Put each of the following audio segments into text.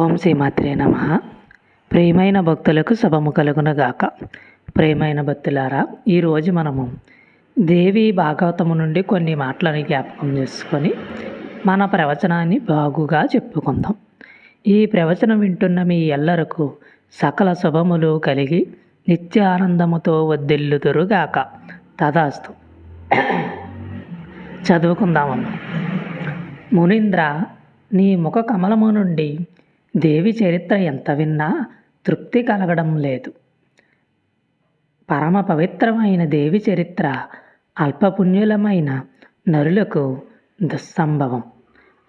ఓం శ్రీమాత్రే నమ. ప్రియమైన భక్తులకు శుభము కలుగునగాక. ప్రియమైన భక్తులారా ఈరోజు మనము దేవి భాగవతము నుండి కొన్ని మాటలను జ్ఞాపకం చేసుకొని మన ప్రవచనాన్ని బాగుగా చెప్పుకుందాం. ఈ ప్రవచనం వింటున్న మీ ఎల్లరకు సకల శుభములు కలిగి నిత్య ఆనందముతో వద్దెల్లుదురుగాక. తదాస్తు. చదువుకుందామమ్మా. మునీంద్ర నీ ముఖ కమలము నుండి దేవి చరిత్ర ఎంత విన్నా తృప్తి కలగడం లేదు. పరమ పవిత్రమైన దేవి చరిత్ర అల్పపుణ్యులమైన నరులకు దుస్సంభవం.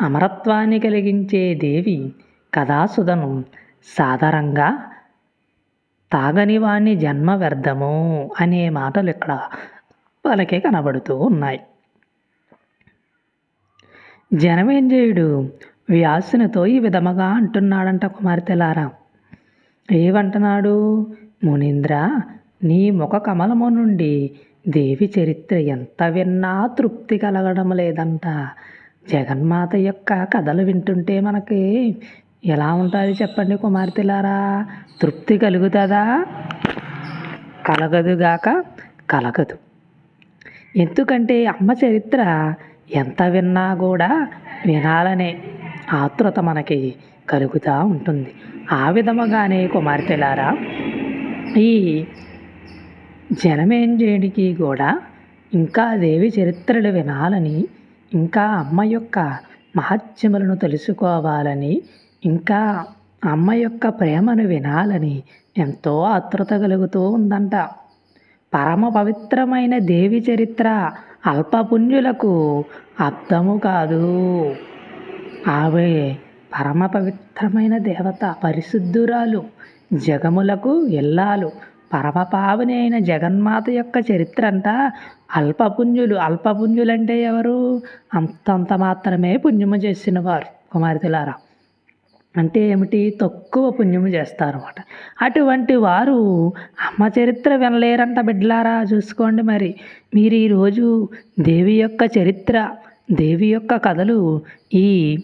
అమరత్వాన్ని కలిగించే దేవి కథాసుధను సాధారణంగా తాగని వాణ్ణి జన్మ వ్యర్థము అనే మాటలు ఇక్కడ వాళ్ళకే కనబడుతూ ఉన్నాయి. జనమేంజయుడు వ్యాసునితో ఈ విధముగా అంటున్నాడంట కుమార్తెలారా. ఏమంటున్నాడు మునీంద్ర నీ ముఖ కమలము నుండి దేవి చరిత్ర ఎంత విన్నా తృప్తి కలగడం లేదంట. జగన్మాత యొక్క కథలు వింటుంటే మనకి ఎలా ఉంటుంది చెప్పండి కుమార్తెలారా? తృప్తి కలుగుతుందా? కలగదుగాక కలగదు. ఎందుకంటే అమ్మ చరిత్ర ఎంత విన్నా కూడా వినాలనే ఆతృత మనకి కలుగుతూ ఉంటుంది. ఆ విధముగానే కుమార్తెలారా ఈ జనమేంజేడికి కూడా ఇంకా దేవి చరిత్రలు వినాలని ఇంకా అమ్మ యొక్క మహత్యములను తెలుసుకోవాలని ఇంకా అమ్మ యొక్క ప్రేమను వినాలని ఎంతో ఆతృత కలుగుతూ ఉందంట. పరమ పవిత్రమైన దేవి చరిత్ర అల్పపుణ్యులకు అర్థము కాదు. ఆమె పరమ పవిత్రమైన దేవత పరిశుద్ధురాలు జగములకు ఎల్లాలు పరమ పావని అయిన జగన్మాత యొక్క చరిత్ర అంట అల్పపుణ్యులు. అల్పపుణ్యులంటే ఎవరు? అంతంత మాత్రమే పుణ్యము చేసిన వారు కుమార్తెలారా. అంటే ఏమిటి? తక్కువ పుణ్యము చేస్తారన్నమాట. అటువంటి వారు అమ్మ చరిత్ర వినలేరంట బిడ్డలారా. చూసుకోండి మరి. మీరు ఈరోజు దేవి యొక్క చరిత్ర దేవి యొక్క కథలు ఈ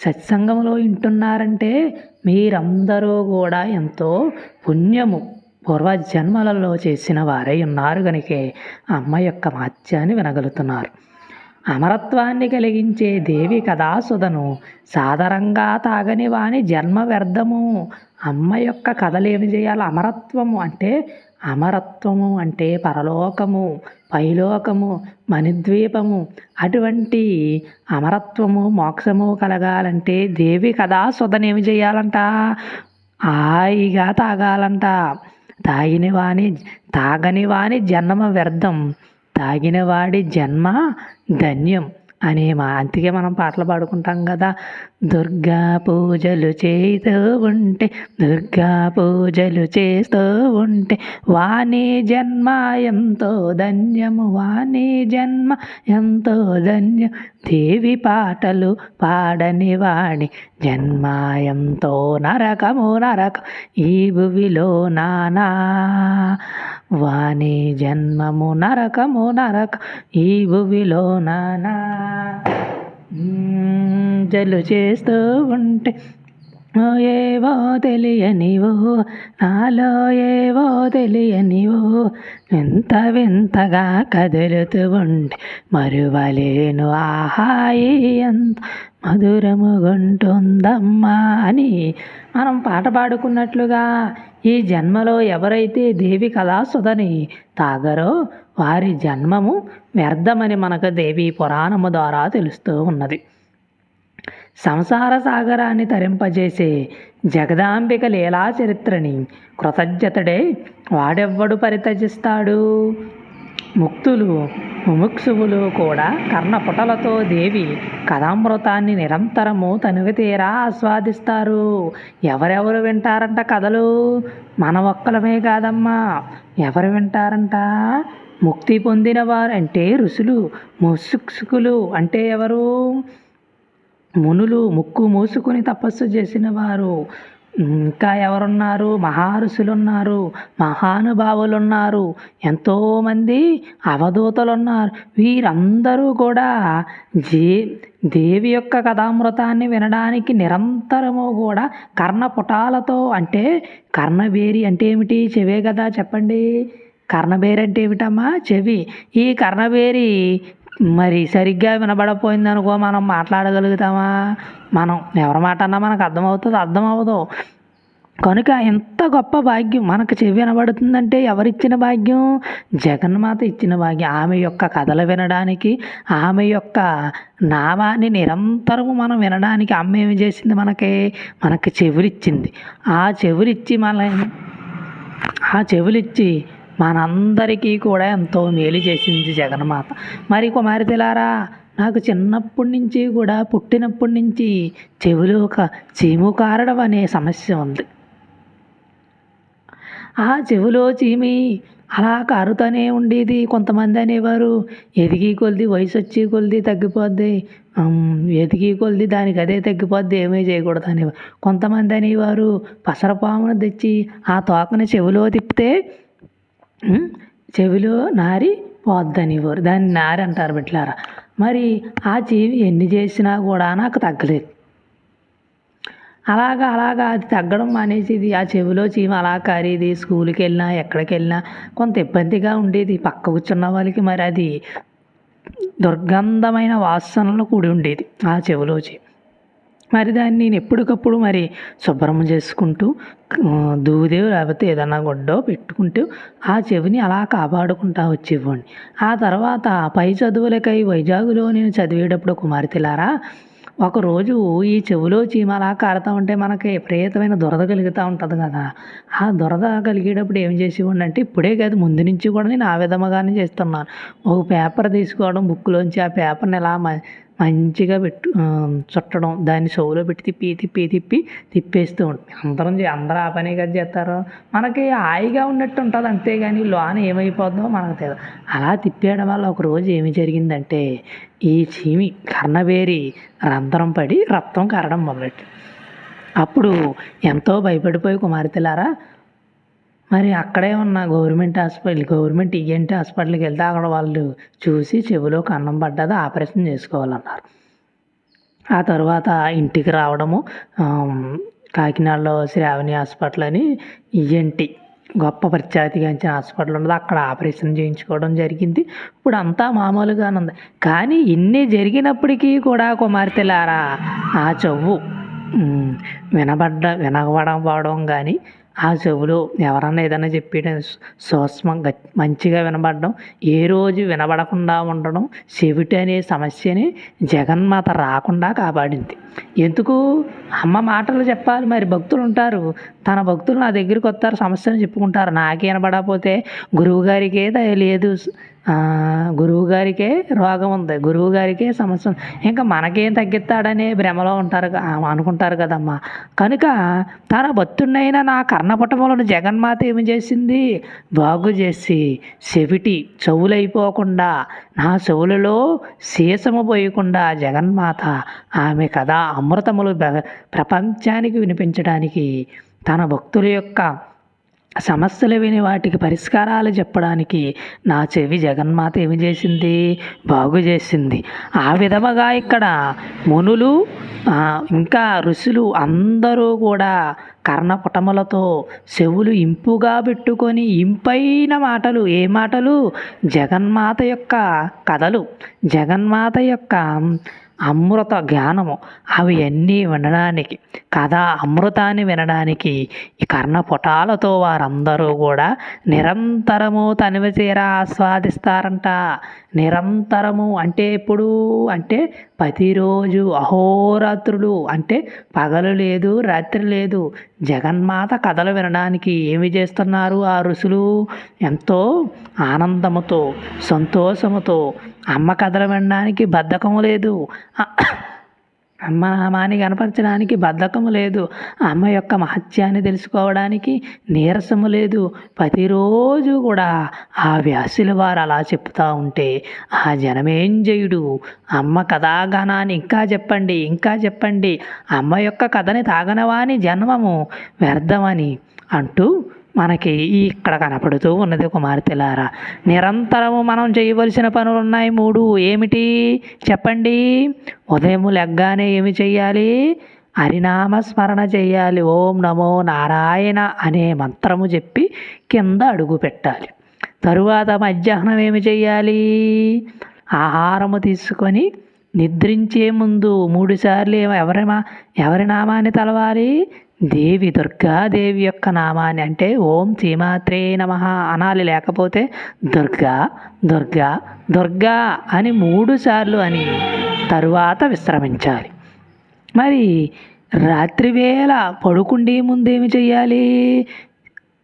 సత్సంగంలో వింటున్నారంటే మీరందరూ కూడా ఎంతో పుణ్యము. పూర్వజన్మలలో చేసిన వారై ఉన్నారు కనుకే అమ్మ యొక్క మహత్యాన్ని వినగలుగుతున్నారు. అమరత్వాన్ని కలిగించే దేవి కథాసుధను సాధారణంగా తాగని వాని జన్మ వ్యర్థము. అమ్మ యొక్క కథలు ఏమి చేయాలి? అమరత్వము అంటే అమరత్వము అంటే పరలోకము పైలోకము మణిద్వీపము. అటువంటి అమరత్వము మోక్షము కలగాలంటే దేవి కదా సుధనేమి చేయాలంట? హాయిగా తాగాలంట. తాగిన వాని తాగని వాని జన్మ వ్యర్థం. తాగిన వాడి జన్మ ధన్యం అనే మా అందుకే మనం పాటలు పాడుకుంటాం కదా. దుర్గా పూజలు చేస్తూ ఉంటే దుర్గా పూజలు చేస్తూ ఉంటే వాణి జన్మ ఎంతో ధన్యము వాణి జన్మ ఎంతో ధన్యం. దేవి పాటలు పాడని వాణి జన్మ ఎంతో నరకము నరకం ఈ భువిలో నానా. వాణి జన్మము నరకము నరక ఈ భువిలో నానా. జలు చేస్తూ ఉంటే ఓ ఏవో తెలియనివో నాలో ఏవో తెలియనివో వింత వింతగా కదులుతూ ఉంటే మరువలేను ఆహాయి ఎంత మధురముగుంటుందమ్మా అని మనం పాట పాడుకున్నట్లుగా ఈ జన్మలో ఎవరైతే దేవి కళాసుధని తాగరో వారి జన్మము వ్యర్థమని మనకు దేవి పురాణము ద్వారా తెలుస్తూ ఉన్నది. సంసార సాగరాన్ని తరింపజేసే జగదాంబిక లీలా చరిత్రని కృతజ్ఞతడే వాడెవ్వడు పరితజిస్తాడు ముక్తులు ముముక్షువులు కూడా కర్ణపుటలతో దేవి కథామృతాన్ని నిరంతరము తనివి తీరా ఆస్వాదిస్తారు. ఎవరెవరు వింటారంట కథలు? మన ఒక్కలమే కాదమ్మా. ఎవరు వింటారంట? ముక్తి పొందిన వారు అంటే ఋషులు ముసుక్సుకులు అంటే ఎవరు? మునులు ముక్కు మూసుకొని తపస్సు చేసిన వారు. ఇంకా ఎవరున్నారు? మహర్షులు ఉన్నారు మహానుభావులు ఉన్నారు ఎంతోమంది అవధూతలు ఉన్నారు వీరందరూ కూడా జీ దేవి యొక్క కథామృతాన్ని వినడానికి నిరంతరము కూడా కర్ణపుటాలతో అంటే కర్ణవేరి అంటే ఏమిటి? చెవే కదా చెప్పండి. కర్ణబేరి అంటే ఏమిటమ్మా? చెవి. ఈ కర్ణబేరి మరి సరిగ్గా వినబడపోయింది అనుకో మనం మాట్లాడగలుగుతామా? మనం ఎవరి మాట అన్నా మనకు అర్థమవుతుంది అర్థం అవ్వదు కనుక ఎంత గొప్ప భాగ్యం మనకు చెవి వినబడుతుందంటే ఎవరిచ్చిన భాగ్యం? జగన్మాత ఇచ్చిన భాగ్యం. ఆమె యొక్క కథలు వినడానికి ఆమె యొక్క నామాన్ని నిరంతరము మనం వినడానికి అమ్మ ఏమి చేసింది మనకి? మనకి చెవులిచ్చింది. ఆ చెవులిచ్చి మన ఆ చెవులిచ్చి మనందరికీ కూడా ఎంతో మేలు చేసింది జగన్మాత. మరి కుమారితెలారా నాకు చిన్నప్పటి నుంచి కూడా పుట్టినప్పటి నుంచి చెవిలో ఒక చీము కారడం అనే సమస్య ఉంది. ఆ చెవిలో చీమి అలా కారుతూనే ఉండేది. కొంతమంది అనేవారు ఎదిగి కొలిది వయసు వచ్చి కొలిది తగ్గిపోద్ది. ఎదిగి కొలిది దానికి అదే తగ్గిపోద్ది ఏమీ చేయకూడదు అనేవారు. కొంతమంది అనేవారు పసరపామును తెచ్చి ఆ తోకని చెవిలో తిప్పితే చెవిలో నారి పోద్దనేవారు దాన్ని నారి అంటారు బిడ్లారా మరి ఆ చెవి ఎన్ని చేసినా కూడా నాకు తగ్గలేదు. అలాగా అలాగా అది తగ్గడం మానేసేది. ఆ చెవిలో చీమ అలా కారేది. స్కూల్కి వెళ్ళినా ఎక్కడికి వెళ్ళినా కొంత ఇబ్బందిగా ఉండేది. పక్క కూర్చున్న వాళ్ళకి మరి అది దుర్గంధమైన వాసనలు కూడి ఉండేది. ఆ చెవిలో చీమ. మరి దాన్ని నేను ఎప్పటికప్పుడు మరి శుభ్రం చేసుకుంటూ దూదే లేకపోతే ఏదన్నా గొడ్డో పెట్టుకుంటూ ఆ చెవిని అలా కాపాడుకుంటా వచ్చేవాడిని. ఆ తర్వాత పై చదువులకై వైజాగ్లో నేను చదివేటప్పుడు కుమార్తెలారా ఒకరోజు ఈ చెవిలో చీమ అలా కారుతూ ఉంటే మనకి విపరీతమైన దురద కలుగుతూ ఉంటుంది కదా. ఆ దురద కలిగేటప్పుడు ఏం చేసేవాడిని అంటే ఇప్పుడే కాదు ముందు నుంచి కూడా నేను ఆ విధముగానే చేస్తున్నాను. ఒక పేపర్ తీసుకోవడం బుక్లోంచి ఆ పేపర్ని ఎలా మ మంచిగా పెట్టు చుట్టడం దాన్ని చెవులో పెట్టి తిప్పి తిప్పి తిప్పి తిప్పేస్తూ ఉంటాం అందరం చే- అందరూ ఆ పనే కదా చేస్తారు? మనకి హాయిగా ఉన్నట్టు ఉంటుంది అంతేగాని లోన ఏమైపోద్దో మనకు తెలియదు అలా తిప్పేయడం వల్ల ఒకరోజు ఏమి జరిగిందంటే ఈ చీమి కర్ణవేరి రంధ్రం పడి రక్తం కరడం మొదలెట్టి అప్పుడు ఎంతో భయపడిపోయి కుమార్తెలారా మరి అక్కడే ఉన్న గవర్నమెంట్ హాస్పిటల్ గవర్నమెంట్ ఈఎన్టీ హాస్పిటల్కి వెళ్తే అక్కడ వాళ్ళు చూసి చెవిలో కన్నం పడ్డది ఆపరేషన్ చేసుకోవాలన్నారు. ఆ తర్వాత ఇంటికి రావడము కాకినాడలో శ్రావణి హాస్పిటల్ అని ఈఎన్టీ గొప్ప ప్రఖ్యాతిగాంచిన హాస్పిటల్ ఉన్నది. అక్కడ ఆపరేషన్ చేయించుకోవడం జరిగింది. ఇప్పుడు అంతా మామూలుగానే ఉంది. కానీ ఇన్ని జరిగినప్పటికీ కూడా కుమార్తెలారా ఆ చెవు వినబడ్డ వినబడకపోవడం కానీ ఆ చెవులో ఎవరన్నా ఏదైనా చెప్పేయడం సూక్ష్మం మంచిగా వినబడడం ఏ రోజు వినబడకుండా ఉండడం చెవిటి అనే సమస్యని జగన్మాత రాకుండా కాపాడింది. ఎందుకు? అమ్మ మాటలు చెప్పాలి మరి భక్తులు ఉంటారు తన భక్తులు నా దగ్గరికి వస్తారు సమస్యను చెప్పుకుంటారు. నాకే వినబడకపోతే గురువు గారికే లేదు. గురువు గారికే రోగం ఉంది. గురువు గారికే సమస్య ఇంకా మనకేం తగ్గిస్తాడనే భ్రమలో ఉంటారు ఆ, అనుకుంటారు కదమ్మా. కనుక తన భక్తుడినైనా నా కర్ణపటములను జగన్మాత ఏమి చేసింది? బాగు చేసి చెవిటి చెవులైపోకుండా నా చెవులలో శీసము పోయకుండా జగన్మాత ఆమె కథ అమృతములు ప్రపంచానికి వినిపించడానికి తన భక్తుల యొక్క సమస్యలు విని వాటికి పరిష్కారాలు చెప్పడానికి నా చెవి జగన్మాత ఏమి చేసింది? బాగు చేసింది. ఆ విధముగా ఇక్కడ మునులు ఇంకా ఋషులు అందరూ కూడా కర్ణపుటములతో చెవులు ఇంపుగా పెట్టుకొని ఇంపైన మాటలు ఏ మాటలు? జగన్మాత యొక్క కథలు జగన్మాత యొక్క అమృత జ్ఞానము. అవి అన్నీ వినడానికి కథ అమృతాన్ని వినడానికి ఈ కర్ణపుటాలతో వారందరూ కూడా నిరంతరము తనివి తీర ఆస్వాదిస్తారంట. నిరంతరము అంటే ఎప్పుడు? అంటే ప్రతిరోజు అహోరాత్రులు. అంటే పగలు లేదు రాత్రి లేదు. జగన్మాత కథలు వినడానికి ఏమి చేస్తున్నారు ఆ ఋషులు? ఎంతో ఆనందముతో సంతోషముతో అమ్మ కథలు వినడానికి బద్ధకము లేదు. అమ్మ నామాన్ని కనపరచడానికి బద్ధకము లేదు. అమ్మ యొక్క మహత్యాన్ని తెలుసుకోవడానికి నీరసము లేదు. ప్రతిరోజు కూడా ఆ వ్యాసుల వారు అలా చెప్తూ ఉంటే ఆ జనమేం చేయుడు అమ్మ కథాగానాన్ని ఇంకా చెప్పండి ఇంకా చెప్పండి. అమ్మ యొక్క కథని తాగనవాని జన్మము వ్యర్థమని అంటూ మనకి ఇక్కడ కనపడుతూ ఉన్నది కుమార్తెలారా నిరంతరము మనం చేయవలసిన పనులు ఉన్నాయి మూడు. ఏమిటి? చెప్పండి. ఉదయం లెగ్గానే ఏమి చెయ్యాలి? హరినామ స్మరణ చేయాలి ఓం నమో నారాయణ అనే మంత్రము చెప్పి కింద అడుగు పెట్టాలి. తరువాత మధ్యాహ్నం ఏమి చేయాలి ఆహారము తీసుకొని నిద్రించే ముందు మూడుసార్లు ఎవరి మా ఎవరి నామాన్ని తలవాలి? దేవి దుర్గాదేవి యొక్క నామాన్ని అంటే ఓం శ్రీమాత్రే నమ అనాలి. లేకపోతే దుర్గా దుర్గా దుర్గా అని మూడు సార్లు అని తరువాత విశ్రమించాలి. మరి రాత్రివేళ పడుకుండే ముందేమి చేయాలి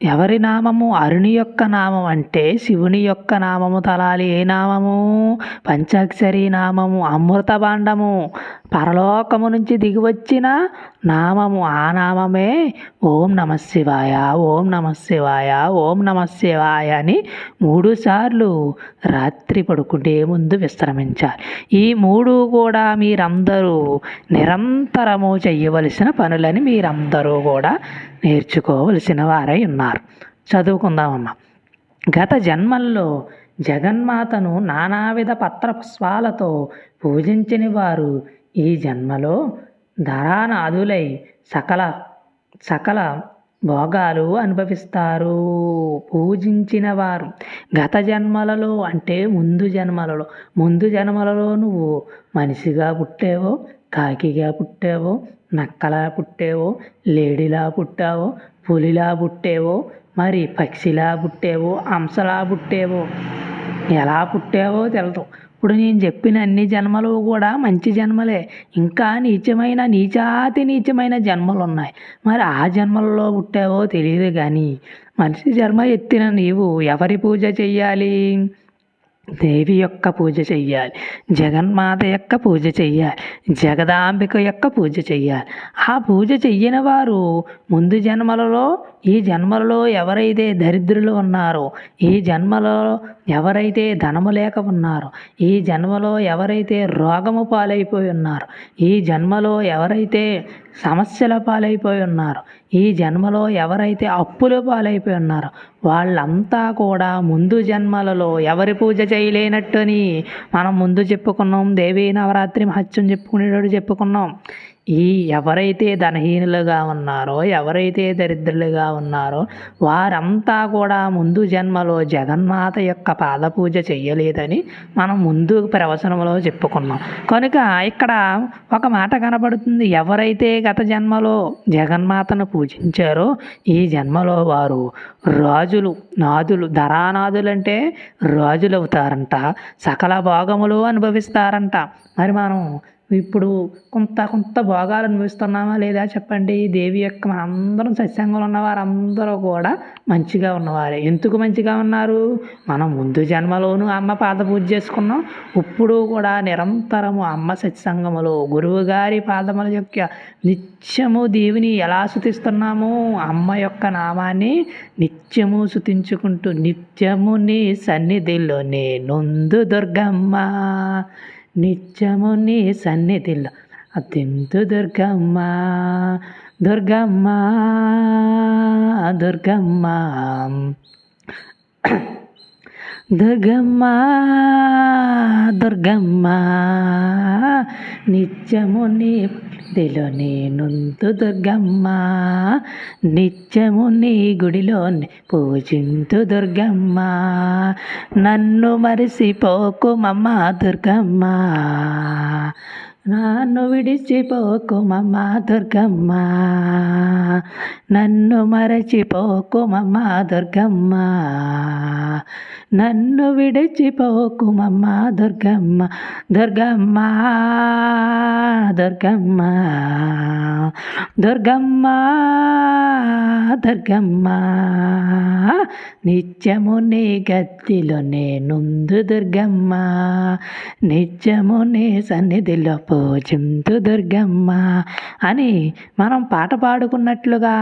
ఎవరి నామము? అరుణి యొక్క నామం అంటే శివుని యొక్క నామము తలాలి. ఏ నామము? పంచాక్షరి నామము అమృత బాండము పరలోకము నుంచి దిగివచ్చిన నామము ఆ నామమే ఓం నమ శివాయ ఓం నమ శివాయ ఓం నమ శివాయ అని మూడు సార్లు రాత్రి పడుకుంటే ముందు విశ్రమించాలి. ఈ మూడు కూడా మీరందరూ నిరంతరము చేయవలసిన పనులని మీరందరూ కూడా నేర్చుకోవలసిన వారై ఉన్నారు. చదువుకుందామమ్మా. గత జన్మల్లో జగన్మాతను నానావిధ పత్ర పుష్పాలతో పూజించిన వారు ఈ జన్మలో ధరానాథులై సకల సకల భోగాలు అనుభవిస్తారు. పూజించిన వారు గత జన్మలలో అంటే ముందు జన్మలలో. ముందు జన్మలలో నువ్వు మనిషిగా పుట్టావో కాకిగా పుట్టావో నక్కలా పుట్టావో లేడిలా పుట్టావో పులిలా పుట్టావో మరి పక్షిలా పుట్టావో అంశలా పుట్టావో ఎలా పుట్టావో తెలదు. ఇప్పుడు నేను చెప్పిన అన్ని జన్మలు కూడా మంచి జన్మలే. ఇంకా నీచమైన నీచాతి నీచమైన జన్మలు ఉన్నాయి మరి ఆ జన్మలలో పుట్టావో తెలియదు కానీ మనిషి జన్మ ఎత్తిన నీవు ఎవరి పూజ చెయ్యాలి? దేవి యొక్క పూజ చెయ్యాలి జగన్మాత యొక్క పూజ చెయ్యాలి జగదాంబిక యొక్క పూజ చెయ్యాలి ఆ పూజ చెయ్యని వారు ముందు జన్మలలో ఈ జన్మలలో ఎవరైతే దరిద్రులు ఉన్నారో ఈ జన్మలో ఎవరైతే ధనము లేక ఉన్నారో ఈ జన్మలో ఎవరైతే రోగము పాలైపోయి ఉన్నారో ఈ జన్మలో ఎవరైతే సమస్యల పాలైపోయి ఉన్నారు. ఈ జన్మలో ఎవరైతే అప్పుల పాలైపోయి ఉన్నారో వాళ్ళంతా కూడా ముందు జన్మలలో ఎవరి పూజ చేయలేనట్టుని మనం ముందు చెప్పుకున్నాం. దేవీ నవరాత్రి మహత్యం చెప్పుకునేటట్టు చెప్పుకున్నాం. ఈ ఎవరైతే ధనహీనులుగా ఉన్నారో ఎవరైతే దరిద్రులుగా ఉన్నారో వారంతా కూడా ముందు జన్మలో జగన్మాత యొక్క పాదపూజ చేయలేదని చెయ్యలేదని మనం ముందు ప్రవచనంలో చెప్పుకున్నాం. కనుక ఇక్కడ ఒక మాట కనబడుతుంది. ఎవరైతే గత జన్మలో జగన్మాతను పూజించారో ఈ జన్మలో వారు రాజులు నాదులు ధరానాదులు అంటే రాజులు అవుతారంట సకల భోగములు అనుభవిస్తారంట. మరి మనం ఇప్పుడు కొంత కొంత భోగాలు అనుభవిస్తున్నామా లేదా చెప్పండి? దేవి యొక్క మనందరం సత్సంగంలో ఉన్న వారందరూ కూడా మంచిగా ఉన్నవారే. ఎందుకు మంచిగా ఉన్నారు? మనం ముందు జన్మలోనూ అమ్మ పాద పూజ చేసుకున్నాం. ఇప్పుడు కూడా నిరంతరము అమ్మ సత్సంగములో గురువుగారి పాదముల యొక్క నిత్యము దేవిని ఎలా శుతిస్తున్నాము అమ్మ యొక్క నామాన్ని నిత్యము శుతించుకుంటూ నిత్యము నీ సన్నిధిలోనే నొందు దుర్గమ్మ. నిత్యము నీ సన్నిధిలో అత్యంత దుర్గమ్మ దుర్గమ్మ దుర్గమ్మ దుర్గమ్మ దుర్గమ్మ నిత్యము నీ గుడిలో నేనుందు దుర్గమ్మ. నిత్యము నీ గుడిలో పూజింతు దుర్గమ్మ. నన్ను మరిసిపోకుమమ్మ దుర్గమ్మ. నన్ను విడిచిపోకుమమ్మ దుర్గమ్మ. నన్ను మరచిపోకుమమ్మ దుర్గమ్మ. నన్ను విడిచిపోకుమమ్మ దుర్గమ్మ. దుర్గమ్మ దుర్గమ్మ దుర్గమ్మ దుర్గమ్మ. నిత్యము నీ గత్తిలో నేనుందు దుర్గమ్మ. నిత్యము నీ సన్నిధిలో పూజింతు దుర్గమ్మ అని మనం పాట పాడుకున్నట్లుగా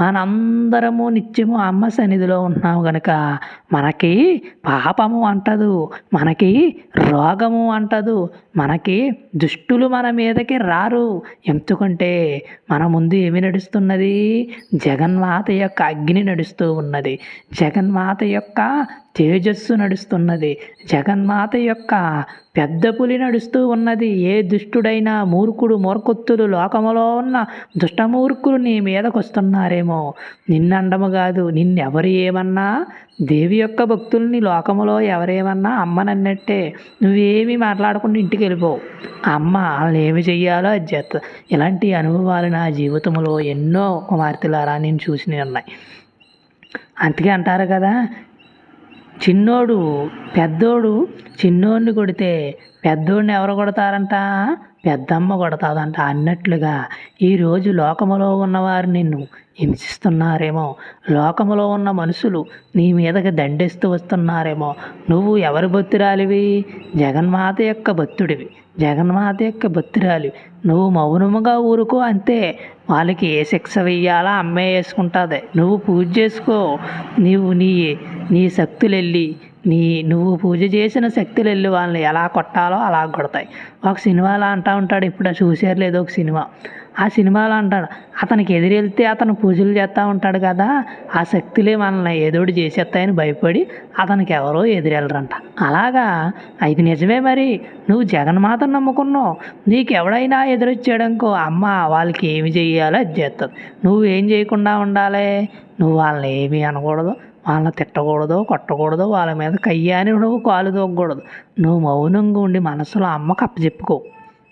మనందరము నిత్యము అమ్మ సన్నిధిలో ఉన్నాము కనుక మనకి పాపము అంటదు మనకి రోగము అంటదు మనకి దుష్టులు మన మీదకి రారు. ఎందుకంటే మన ముందు ఏమి నడుస్తున్నది? జగన్మాత యొక్క అగ్ని నడుస్తూ ఉన్నది. జగన్మాత యొక్క తేజస్సు నడుస్తున్నది. జగన్మాత యొక్క పెద్ద పులి నడుస్తూ ఉన్నది. ఏ దుష్టుడైనా మూర్ఖుడు మూర్ఖొత్తులు లోకములో ఉన్న దుష్టమూర్ఖులు నీ మీదకు వస్తున్నారేమో నిన్నండము కాదు నిన్నెవరు ఏమన్నా దేవి యొక్క భక్తుల్ని లోకములో ఎవరేమన్నా అమ్మనన్నట్టే నువ్వేమీ మాట్లాడకుండా ఇంటికి వెళ్ళిపోవు అమ్మ వాళ్ళని ఏమి చెయ్యాలో అది చేత ఇలాంటి అనుభవాలు నా జీవితంలో ఎన్నో కుమార్తెలారా నేను చూసినవి ఉన్నాయి. అందుకే అంటారు కదా చిన్నోడు పెద్దోడు చిన్నోడిని కొడితే పెద్దోడిని ఎవరు కొడతారంట? పెద్దమ్మ కొడతాదంట అన్నట్లుగా. ఈరోజు లోకములో ఉన్నవారు నిన్ను హింసిస్తున్నారేమో. లోకములో ఉన్న మనుషులు నీ మీదకి దండేస్తూ వస్తున్నారేమో. నువ్వు ఎవరి భక్తురాలివి? జగన్మాత యొక్క భక్తుడివి. జగన్మాత యొక్క భక్తురాలు. నువ్వు మౌనముగా ఊరుకో అంతే. వాళ్ళకి ఏ శిక్ష వెయ్యాలా? అమ్మే వేసుకుంటుంది. నువ్వు పూజ చేసుకో. నీవు నీ నీ శక్తులు వెళ్ళి నీ నువ్వు పూజ చేసిన శక్తులు వెళ్ళి వాళ్ళని ఎలా కొట్టాలో అలా కొడతాయి. ఒక సినిమాలో అంటూ ఉంటాడు. ఇప్పుడు చూసారు లేదో ఒక సినిమా. ఆ సినిమాలో అంటాడు అతనికి ఎదురెళ్తే అతను పూజలు చేస్తూ ఉంటాడు కదా ఆ శక్తులే మనల్ని ఏదోటి చేసేస్తాయని భయపడి అతనికి ఎవరో ఎదురెళ్ళరంట. అలాగా? ఇది నిజమే మరి నువ్వు జగన్మాతను నమ్ముకున్నావు. నీకు ఎవడైనా ఎదురొచ్చాడనుకో అమ్మ వాళ్ళకి ఏమి చెయ్యాలో అది చేస్తుంది నువ్వు ఏం చేయకుండా ఉండాలి? నువ్వు వాళ్ళని ఏమీ అనకూడదు వాళ్ళని తిట్టకూడదు కొట్టకూడదు వాళ్ళ మీద కయ్యాని నువ్వు కాలు తోగకూడదు నువ్వు మౌనంగా ఉండి మనసులో అమ్మకు అప్పచెప్పుకో.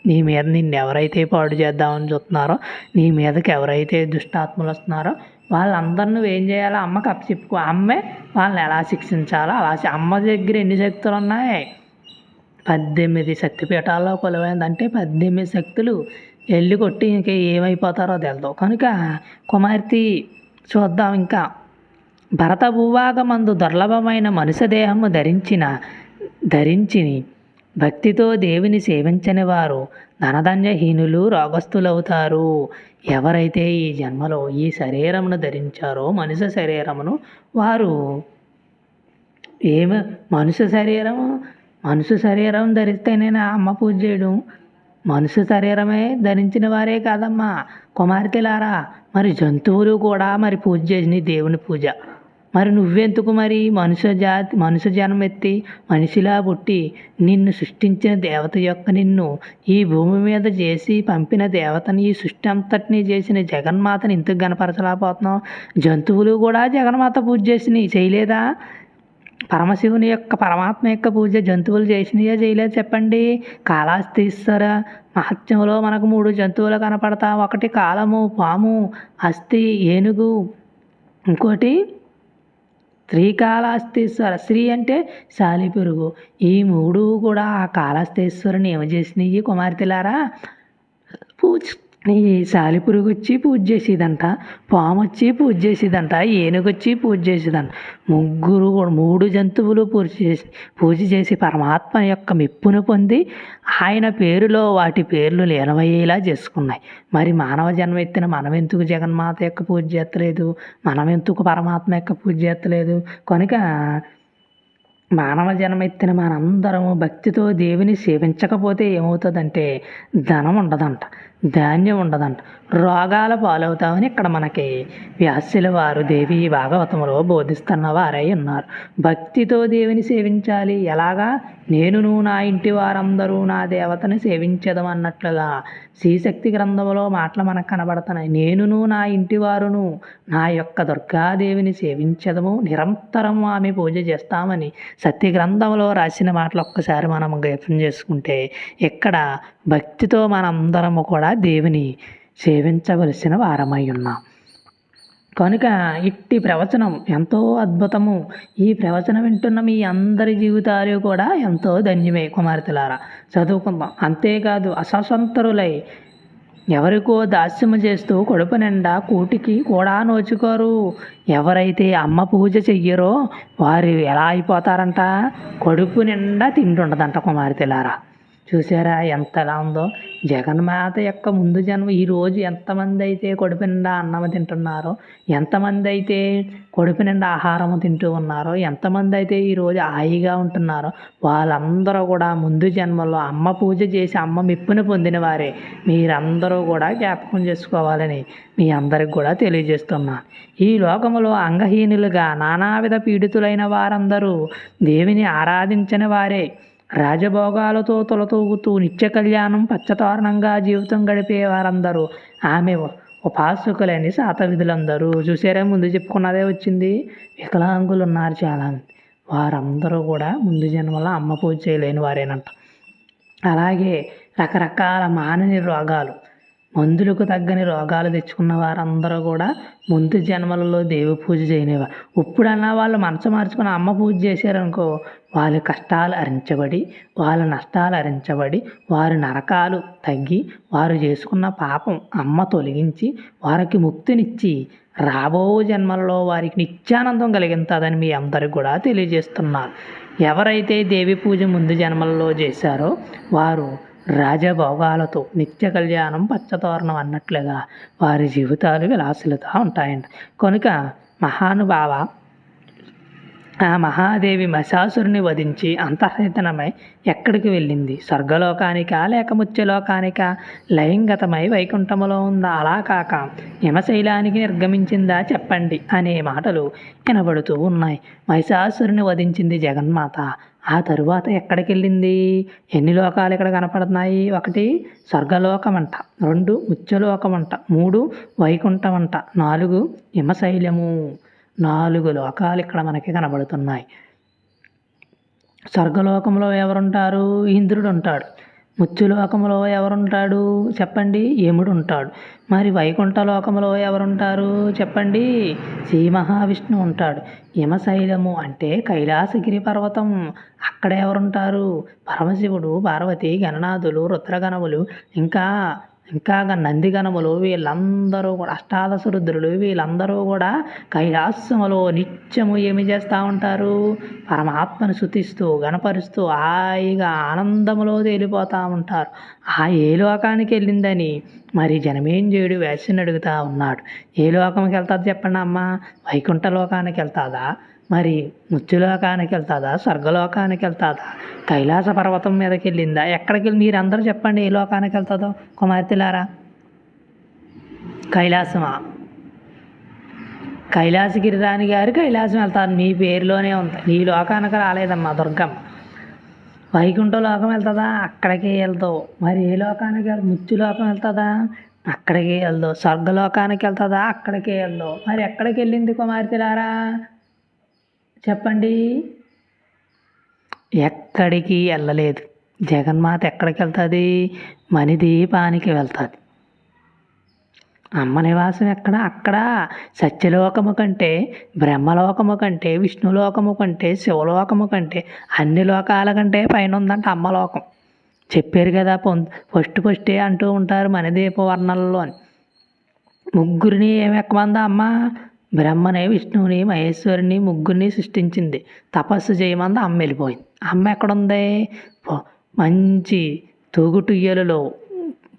నీ మీద నిన్ను ఎవరైతే పాడు చేద్దామని చూస్తున్నారో నీ మీదకి ఎవరైతే దుష్టాత్మలు వస్తున్నారో వాళ్ళందరూ నువ్వేం చేయాలో? అమ్మకి అప్పచెప్పుకో అమ్మే వాళ్ళని ఎలా శిక్షించాలో అలా అమ్మ దగ్గర ఎన్ని శక్తులు ఉన్నాయి పద్దెనిమిది శక్తిపీఠాల్లో కొలువైందంటే పద్దెనిమిది శక్తులు. వెళ్ళి కొట్టి ఇంకా ఏమైపోతారో తెలదు. కనుక కుమార్తె చూద్దాం ఇంకా. భరత భూభాగమందు దుర్లభమైన మనుష దేహము ధరించిన ధరించిని భక్తితో దేవుని సేవించని వారు ధనధాన్యహీనులు రోగస్తులవుతారు. ఎవరైతే ఈ జన్మలో ఈ శరీరమును ధరించారో మనుష్య శరీరమును వారు ఏమి మనుష్య శరీరం మనుష్య శరీరం ధరిస్తేనే అమ్మ పూజ చేయడం. మనుష్య శరీరమే ధరించిన వారే కాదమ్మా. కుమార్తెలారా మరి జంతువులు కూడా మరి పూజ చేసినాయి దేవుని పూజ. మరి నువ్వెందుకు మరి మనుష్య జాతి మనుష్య జన్మ ఎత్తి మనిషిలా పుట్టి నిన్ను సృష్టించిన దేవత యొక్క నిన్ను ఈ భూమి మీద చేసి పంపిన దేవతని ఈ సృష్టి అంతటినీ చేసిన జగన్మాతని ఇంతకు గనపరచలేకపోతున్నావు జంతువులు కూడా జగన్మాత పూజ చేసినాయి చేయలేదా? పరమశివుని యొక్క పరమాత్మ యొక్క పూజ జంతువులు చేసినాయో చేయలేదు చెప్పండి? కాళహస్తీశ్వర మహత్యంలో మనకు మూడు జంతువులు కనపడతా ఒకటి కాలము పాము అస్థి ఏనుగు ఇంకోటి శ్రీకాళహస్తీశ్వర శ్రీ అంటే సాలిపురుగు ఈ మూడు కూడా ఆ కాళహస్తీశ్వరుని ఏమ చేసినాయి కుమార్తెలారా? పూజ ఈ సాలిపురుగు వచ్చి పూజ చేసేదంట పాము వచ్చి పూజ చేసేదంట ఏనుగు వచ్చి పూజ చేసేదంట. ముగ్గురు కూడా మూడు జంతువులు పూజ చేసి పూజ చేసి పరమాత్మ యొక్క మెప్పును పొంది ఆయన పేరులో వాటి పేర్లు లీనమయ్యేలా చేసుకున్నాయి. మరి మానవ జన్మ ఎత్తిన మనం ఎందుకు జగన్మాత యొక్క పూజ చేస్తలేదు? మనం ఎందుకు పరమాత్మ యొక్క పూజ చేస్తలేదు? కనుక మానవ జన్మెత్తిన మనందరము భక్తితో దేవుని సేవించకపోతే ఏమవుతుందంటే ధనం ఉండదంట. ధాన్యం ఉండదంట. రోగాల పాలవుతామని ఇక్కడ మనకి వ్యాస్యుల వారు దేవి భాగవతంలో బోధిస్తున్న వారై ఉన్నారు. భక్తితో దేవుని సేవించాలి. ఎలాగా? నేనును నా ఇంటి వారందరూ నా దేవతని సేవించదం అన్నట్లుగా శ్రీశక్తి గ్రంథంలో మాటలు మనకు కనబడుతున్నాయి. నేనును నా ఇంటి వారును నా యొక్క దుర్గాదేవిని సేవించదము. నిరంతరం ఆమె పూజ చేస్తామని సత్య గ్రంథంలో రాసిన మాటలు ఒక్కసారి మనం జ్ఞాపం చేసుకుంటే ఇక్కడ భక్తితో మనందరము కూడా దేవుని సేవించవలసిన వారమై ఉన్నాం. కనుక ఇట్టి ప్రవచనం ఎంతో అద్భుతము. ఈ ప్రవచనం వింటున్న మీ అందరి జీవితాలు కూడా ఎంతో ధన్యమే కుమార్తెలారా. చదువుకుందాం. అంతేకాదు అసస్వంతరులై ఎవరికో దాస్యము చేస్తూ కడుపు నిండా కూటికి కూడా నోచుకోరు. ఎవరైతే అమ్మ పూజ చెయ్యరో వారు ఎలా అయిపోతారంట? కడుపు నిండా తిండి ఉండదంట కుమార్తెలారా. చూసారా ఎంత ఎలా ఉందో? జగన్మాత యొక్క ముందు జన్మ ఈరోజు ఎంతమంది అయితే కడుపు నిండా అన్నం తింటున్నారో ఎంతమంది అయితే కడుపు నిండా ఆహారం తింటూ ఉన్నారో ఎంతమంది అయితే ఈరోజు హాయిగా ఉంటున్నారో వాళ్ళందరూ కూడా ముందు జన్మలో అమ్మ పూజ చేసి అమ్మ మెప్పుని పొందిన వారే మీరందరూ కూడా జ్ఞాపకం చేసుకోవాలని మీ అందరికి కూడా తెలియజేస్తున్నాను ఈ లోకములో అంగహీనులుగా నానావిధ పీడితులైన వారందరూ దేవిని ఆరాధించని వారే. రాజభోగాలతో తొలతూగుతూ నిత్య కళ్యాణం పచ్చతోరణంగా జీవితం గడిపే వారందరూ. ఆమె ఉపాసకులని శాతవిధులందరూ చూసారా ముందు చెప్పుకున్నదే వచ్చింది. వికలాంగులు ఉన్నారు చాలామంది. వారందరూ కూడా ముందు జన్మలో అమ్మ పూజ చేయలేని వారేనంట. అలాగే రకరకాల మానని రోగాలు మందులకు తగ్గని రోగాలు తెచ్చుకున్న వారందరూ కూడా ముందు జన్మలలో దేవి పూజ చేయనివారు ఇప్పుడన్నా వాళ్ళు మనసు మార్చుకుని అమ్మ పూజ చేశారనుకో వాళ్ళ కష్టాలు అరించబడి వాళ్ళ నష్టాలు అరించబడి వారి నరకాలు తగ్గి వారు చేసుకున్న పాపం అమ్మ తొలగించి వారికి ముక్తినిచ్చి రాబో జన్మలలో వారికి నిత్యానందం కలిగింతుందని మీ అందరికి కూడా తెలియజేస్తున్నారు ఎవరైతే దేవి పూజ ముందు జన్మలలో చేశారో వారు రాజభోగాలతో నిత్య కళ్యాణం పచ్చతోరణం అన్నట్లుగా వారి జీవితాలు విలాసులుగా ఉంటాయండి కనుక మహానుభావ ఆ మహాదేవి మశాసురుని వధించి అంతర్హితనమై ఎక్కడికి వెళ్ళింది? స్వర్గలోకానికా లేక ముత్యలోకానికా? లయంగతమై వైకుంఠములో ఉందా? అలా కాక హిమశైలానికి నిర్గమించిందా? చెప్పండి అనే మాటలు వినబడుతూ ఉన్నాయి. మహిషాసురుని వధించింది జగన్మాత. ఆ తరువాత ఎక్కడికి వెళ్ళింది ఎన్ని లోకాలు ఇక్కడ కనపడుతున్నాయి? ఒకటి స్వర్గలోకం అంట రెండు ముత్యలోకం అంట మూడు వైకుంఠం అంట నాలుగు హిమశైలము. నాలుగు లోకాలు ఇక్కడ మనకి కనబడుతున్నాయి. స్వర్గలోకంలో ఎవరుంటారు? ఇంద్రుడు ఉంటాడు ముత్యులోకంలో ఎవరుంటాడు? చెప్పండి. ఏముడు ఉంటాడు మరి వైకుంఠ లోకములో ఎవరుంటారు? చెప్పండి. శ్రీ మహావిష్ణువు ఉంటాడు. హిమశైలము అంటే కైలాసగిరి పర్వతం. అక్కడ ఎవరుంటారు? పరమశివుడు పార్వతి గణనాథులు రుద్రగణములు. ఇంకా ఇంకా నందిగణములు వీళ్ళందరూ కూడా అష్టాదశ రుద్రులు వీళ్ళందరూ కూడా కైలాసములో నిత్యము ఏమి చేస్తూ ఉంటారు? పరమాత్మను శుతిస్తూ గణపరుస్తూ హాయిగా ఆనందములో తేలిపోతూ ఉంటారు. ఆ ఏ లోకానికి వెళ్ళిందని? మరి జనమేంజయుడు వ్యాసుని అడుగుతా ఉన్నాడు. ఏ లోకంకి వెళ్తాది చెప్పండి అమ్మ వైకుంఠ లోకానికి వెళ్తాదా? మరి మృత్యులోకానికి వెళ్తాదా స్వర్గలోకానికి వెళ్తాదా కైలాస పర్వతం మీదకి వెళ్ళిందా ఎక్కడికి వెళ్ళి మీరందరూ చెప్పండి ఏ లోకానికి వెళ్తుందో కుమార్తెలారా. కైలాసమా? కైలాసగిరి రాణి గారు కైలాసం వెళ్తారు. మీ పేరులోనే ఉంది. నీ లోకానికి రాలేదమ్మా దుర్గమ్మ. వైకుంఠ లోకం వెళ్తుందా? అక్కడికే వెళ్తావు. మరి ఏ లోకానికి వెళ్ లోకం వెళ్తుందా? అక్కడికే వెళ్దావు స్వర్గలోకానికి వెళ్తుందా? అక్కడికే వెళ్దావు మరి ఎక్కడికి వెళ్ళింది కుమార్తెలారా? చెప్పండి. ఎక్కడికి వెళ్ళలేదు. జగన్మాత ఎక్కడికి వెళ్తుంది? మణిదీపానికి వెళ్తుంది. అమ్మ నివాసం ఎక్కడ? అక్కడ. సత్యలోకము కంటే బ్రహ్మలోకము కంటే విష్ణులోకము కంటే శివలోకము కంటే అన్ని లోకాల కంటే పైన ఉందంట అమ్మలోకం. చెప్పారు కదా ఫస్ట్ ఫస్టే అంటూ ఉంటారు మణిదీప వర్ణనలో అని. ముగ్గురిని ఏమి ఎక్కమందా అమ్మ? బ్రహ్మని విష్ణువుని మహేశ్వరిని ముగ్గురిని సృష్టించింది. తపస్సు చేయమంది అమ్మ వెళ్ళిపోయింది. అమ్మ ఎక్కడుంది? మంచి తూగుటుయ్యలలో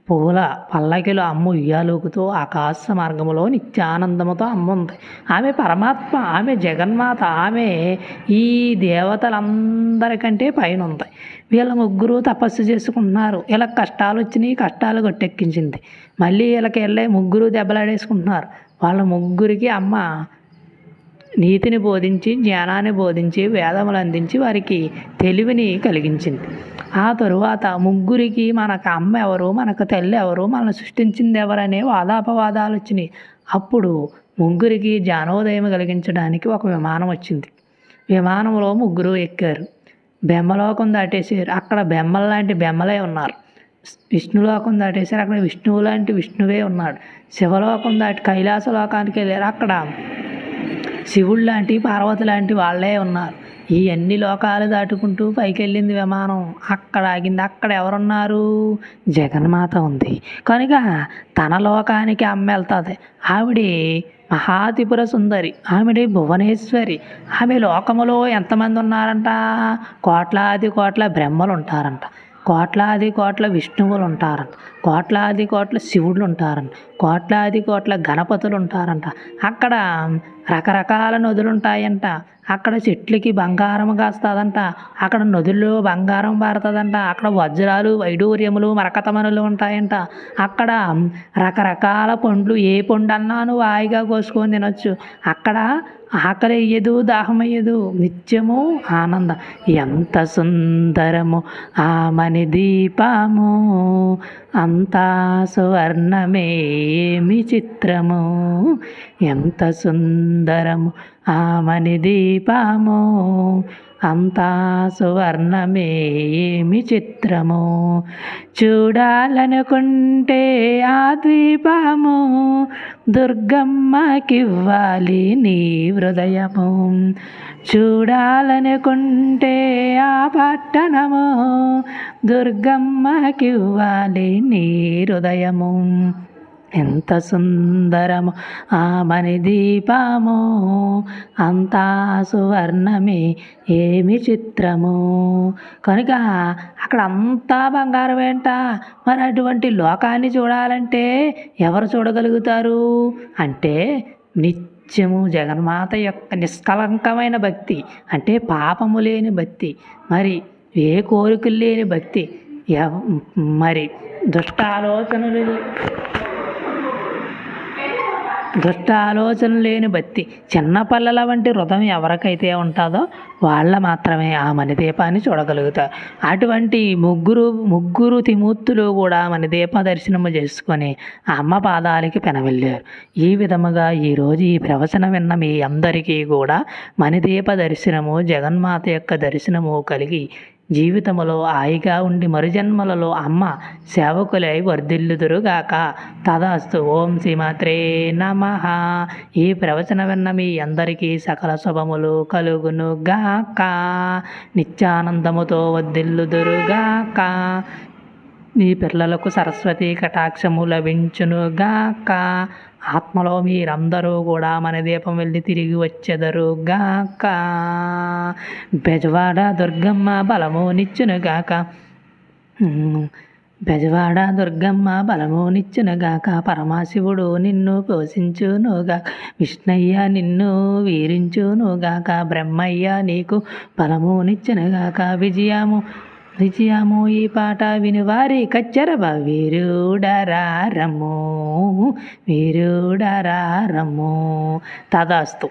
పూల పల్లకిలో అమ్మ ఉయ్యాలూకుతూ ఆకాశ మార్గంలో నిత్యానందముతో అమ్మ ఉంది. ఆమె పరమాత్మ ఆమె జగన్మాత ఆమె ఈ దేవతలందరికంటే పైన ఉంది. వీళ్ళ ముగ్గురు తపస్సు చేసుకుంటున్నారు. ఇలా కష్టాలు వచ్చినాయి కష్టాలు గట్టెక్కించింది మళ్ళీ వీళ్ళకి వెళ్ళే ముగ్గురు దెబ్బలాడేసుకుంటున్నారు. వాళ్ళ ముగ్గురికి అమ్మ నీతిని బోధించి జ్ఞానాన్ని బోధించి వేదములు అందించి వారికి తెలివిని కలిగించింది. ఆ తరువాత ముగ్గురికి మనకు అమ్మ ఎవరు మనకు తల్లి ఎవరు మనల్ని సృష్టించింది ఎవరనే వాదాపవాదాలు వచ్చినాయి. అప్పుడు ముగ్గురికి జ్ఞానోదయం కలిగించడానికి ఒక విమానం వచ్చింది. విమానంలో ముగ్గురు ఎక్కారు. బెమ్మలోకం దాటేసారు అక్కడ బెమ్మల్లాంటి బెమ్మలే ఉన్నారు. విష్ణులోకం దాటేశారు. అక్కడ విష్ణువు లాంటి విష్ణువే ఉన్నాడు. శివలోకం దాటి కైలాస లోకానికి వెళ్ళారు. అక్కడ శివుడు లాంటి పార్వతి లాంటి వాళ్ళే ఉన్నారు. ఈ అన్ని లోకాలు దాటుకుంటూ పైకి వెళ్ళింది విమానం. అక్కడ ఆగింది. అక్కడ ఎవరున్నారు? జగన్మాత ఉంది. కనుక తన లోకానికి అమ్మ వెళ్తుంది. ఆవిడ మహాత్రిపుర సుందరి. ఆవిడ భువనేశ్వరి. ఆమె లోకములో ఎంతమంది ఉన్నారంట? కోట్లాది కోట్ల బ్రహ్మలు ఉంటారంట. కోట్లాది కోట్ల విష్ణువులు ఉంటారంట కోట్లాది కోట్ల శివుళ్ళు ఉంటారంట కోట్లాది కోట్ల గణపతులు ఉంటారంట అక్కడ రకరకాల నదులు ఉంటాయంట అక్కడ చెట్లకి బంగారం కాస్తుందంట. అక్కడ నదుల్లో బంగారం పారుతుందంట. అక్కడ వజ్రాలు వైడూర్యములు మరకతమనులు ఉంటాయంట. అక్కడ రకరకాల పండ్లు ఏ పండు అన్నా నువ్వు హాయిగా కోసుకొని తినొచ్చు. అక్కడ ఆకలి అయ్యదు దాహమయ్యదు నిత్యము ఆనందం. ఎంత సుందరము ఆమని దీపము అంతా సువర్ణమేమి చిత్రము. ఎంత సుందరము ఆమని దీపము అంతా సువర్ణమేమి చిత్రము? చూడాలనుకుంటే ఆ ద్వీపము దుర్గమ్మకివ్వాలి నీ హృదయము. చూడాలనుకుంటే ఆ పట్టణము దుర్గమ్మకివ్వాలి నీ హృదయము. ఎంత సుందరము ఆమని దీపము అంతా సువర్ణమే ఏమి చిత్రము. కనుక అక్కడ అంతా బంగారం ఏంట? మరి అటువంటి లోకాన్ని చూడాలంటే ఎవరు చూడగలుగుతారు? అంటే నిత్యము జగన్మాత యొక్క నిష్కలంకమైన భక్తి అంటే పాపము లేని భక్తి మరి ఏ కోరికలు లేని భక్తి మరి దుష్టాలోచనలు దుష్ట ఆలోచన లేని భక్తి. చిన్న పల్లెల వంటి హృదయం ఎవరికైతే ఉంటుందో వాళ్ళ మాత్రమే ఆ మణిదీపాన్ని చూడగలుగుతారు అటువంటి ముగ్గురు ముగ్గురు తిమూర్తులు కూడా మణిదీప దర్శనము చేసుకొని ఆ అమ్మ పాదాలకి పెనవెళ్ళారు. ఈ విధముగా ఈరోజు ఈ ప్రవచనం విన్న మీ అందరికీ కూడా మణిదీప దర్శనము జగన్మాత యొక్క దర్శనము కలిగి జీవితములో హాయిగా ఉండి మరుజన్మలలో అమ్మ సేవకులై వర్ధిల్లుదురుగాక. తదాస్తు ఓం శ్రీమాత్రే నమ. ఈ ప్రవచన విన్న మీ అందరికీ సకల శుభములు కలుగునుగాక. నిత్యానందముతో వర్ధిల్లుదురుగాక. మీ పిల్లలకు సరస్వతి కటాక్షము లభించునుగాక. ఆత్మలో మీరందరూ కూడా మన దీపం వెళ్ళి తిరిగి వచ్చెదరుగాక బెజవాడ దుర్గమ్మ బలము నిచ్చునుగాక బెజవాడ దుర్గమ్మ బలము నిచ్చునుగాక పరమశివుడు నిన్ను పోషించునుగాక విష్ణయ్య నిన్ను వీరించునుగాక బ్రహ్మయ్య నీకు బలము నిచ్చునుగాక విజయము విజయము ఈ పాట విని కచ్చరవ వీరుడరారము వీరుడరారము తదాస్తు.